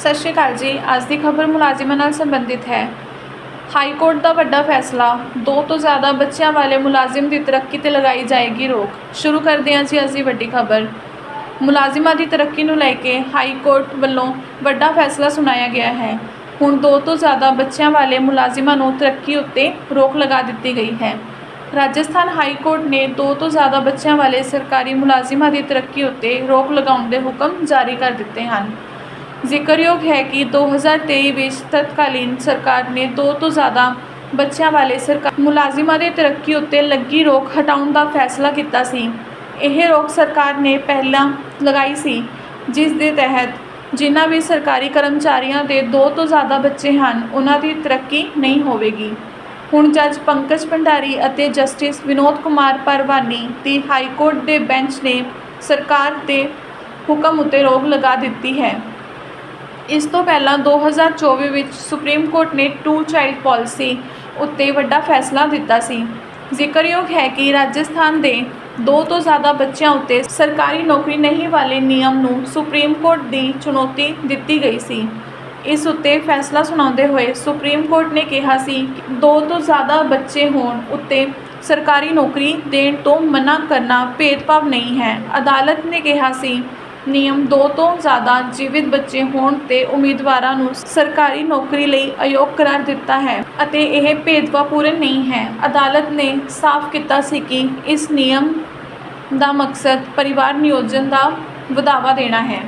ਸਤਿ ਸ਼੍ਰੀ ਅਕਾਲ ਜੀ। ਅੱਜ ਦੀ ਖਬਰ ਮੁਲਾਜ਼ਮਾਂ ਨਾਲ ਸੰਬੰਧਿਤ ਹੈ। ਹਾਈ ਕੋਰਟ ਦਾ ਵੱਡਾ ਫੈਸਲਾ, ਦੋ ਤੋਂ ਜ਼ਿਆਦਾ ਬੱਚਿਆਂ ਵਾਲੇ ਮੁਲਾਜ਼ਮ ਦੀ ਤਰੱਕੀ ਤੇ ਲਗਾਈ ਜਾਏਗੀ ਰੋਕ। ਸ਼ੁਰੂ ਕਰਦੇ ਹਾਂ ਜੀ ਅੱਜ ਦੀ ਵੱਡੀ ਖਬਰ। ਮੁਲਾਜ਼ਮਾਂ ਦੀ ਤਰੱਕੀ ਨੂੰ ਲੈ ਕੇ ਹਾਈ ਕੋਰਟ ਵੱਲੋਂ ਵੱਡਾ ਫੈਸਲਾ ਸੁਣਾਇਆ ਗਿਆ ਹੈ। ਹੁਣ ਦੋ ਤੋਂ ਜ਼ਿਆਦਾ ਬੱਚਿਆਂ ਵਾਲੇ ਮੁਲਾਜ਼ਮਾਂ ਨੂੰ ਤਰੱਕੀ ਉੱਤੇ ਰੋਕ ਲਗਾ ਦਿੱਤੀ ਗਈ ਹੈ। ਰਾਜਸਥਾਨ ਹਾਈ ਕੋਰਟ ਨੇ ਦੋ ਤੋਂ ਜ਼ਿਆਦਾ ਬੱਚਿਆਂ ਵਾਲੇ ਸਰਕਾਰੀ ਮੁਲਾਜ਼ਮਾਂ ਦੀ ਤਰੱਕੀ ਉੱਤੇ ਰੋਕ ਲਗਾਉਣ ਦੇ ਹੁਕਮ ਜਾਰੀ ਕਰ ਦਿੱਤੇ ਹਨ। ਜ਼ਿਕਰਯੋਗ ਹੈ ਕਿ 2023 ਵਿੱਚ ਤਤਕਾਲੀਨ ਸਰਕਾਰ ਨੇ ਦੋ ਤੋਂ ਜ਼ਿਆਦਾ ਬੱਚਿਆਂ ਵਾਲੇ ਸਰਕਾਰੀ ਮੁਲਾਜ਼ਮਾਂ ਦੇ ਤਰੱਕੀ ਉੱਤੇ ਲੱਗੀ ਰੋਕ ਹਟਾਉਣ ਦਾ ਫੈਸਲਾ ਕੀਤਾ ਸੀ। ਇਹ ਰੋਕ ਸਰਕਾਰ ਨੇ ਪਹਿਲਾਂ ਲਗਾਈ ਸੀ, ਜਿਸ ਦੇ ਤਹਿਤ ਜਿਨ੍ਹਾਂ ਵੀ ਸਰਕਾਰੀ ਕਰਮਚਾਰੀਆਂ ਦੇ ਦੋ ਤੋਂ ਜ਼ਿਆਦਾ ਬੱਚੇ ਹਨ, ਉਹਨਾਂ ਦੀ ਤਰੱਕੀ ਨਹੀਂ ਹੋਵੇਗੀ। ਹੁਣ ਜੱਜ ਪੰਕਜ ਭੰਡਾਰੀ ਅਤੇ ਜਸਟਿਸ ਵਿਨੋਦ ਕੁਮਾਰ ਪਰਵਾਨੀ ਦੀ ਹਾਈ ਕੋਰਟ ਦੇ ਬੈਂਚ ਨੇ ਸਰਕਾਰ ਦੇ ਹੁਕਮ ਉੱਤੇ ਰੋਕ ਲਗਾ ਦਿੱਤੀ ਹੈ। ਇਸ ਤੋਂ ਪਹਿਲਾਂ 2024 ਵਿੱਚ ਸੁਪਰੀਮ ਕੋਰਟ ਨੇ ਟੂ ਚਾਈਲਡ ਪਾਲਿਸੀ ਉੱਤੇ ਵੱਡਾ ਫੈਸਲਾ ਦਿੱਤਾ ਸੀ। ਜ਼ਿਕਰਯੋਗ ਹੈ ਕਿ ਰਾਜਸਥਾਨ ਦੇ ਦੋ ਤੋਂ ਜ਼ਿਆਦਾ ਬੱਚਿਆਂ ਉੱਤੇ ਸਰਕਾਰੀ ਨੌਕਰੀ ਨਹੀਂ ਵਾਲੇ ਨਿਯਮ ਨੂੰ ਸੁਪਰੀਮ ਕੋਰਟ ਦੀ ਚੁਣੌਤੀ ਦਿੱਤੀ ਗਈ ਸੀ। ਇਸ ਉੱਤੇ ਫੈਸਲਾ ਸੁਣਾਉਂਦੇ ਹੋਏ ਸੁਪਰੀਮ ਕੋਰਟ ਨੇ ਕਿਹਾ ਸੀ ਕਿ ਦੋ ਤੋਂ ਜ਼ਿਆਦਾ ਬੱਚੇ ਹੋਣ ਉੱਤੇ ਸਰਕਾਰੀ ਨੌਕਰੀ ਦੇਣ ਤੋਂ ਮਨਾ ਕਰਨਾ ਭੇਦਭਾਵ ਨਹੀਂ ਹੈ। ਅਦਾਲਤ ਨੇ ਕਿਹਾ ਸੀ ਨਿਯਮ ਦੋ ਤੋਂ ਜ਼ਿਆਦਾ ਜੀਵਿਤ ਬੱਚੇ ਹੋਣ ਤੇ ਉਮੀਦਵਾਰਾਂ ਨੂੰ ਸਰਕਾਰੀ ਨੌਕਰੀ ਲਈ ਅਯੋਗ ਕਰਾਰ ਦਿੱਤਾ ਹੈ ਅਤੇ ਇਹ ਭੇਦਭਾਵਪੂਰਨ ਨਹੀਂ ਹੈ। ਅਦਾਲਤ ਨੇ ਸਾਫ਼ ਕੀਤਾ ਸੀ ਕਿ ਇਸ ਨਿਯਮ ਦਾ ਮਕਸਦ ਪਰਿਵਾਰ ਨਿਯੋਜਨ ਦਾ ਵਧਾਵਾ ਦੇਣਾ ਹੈ।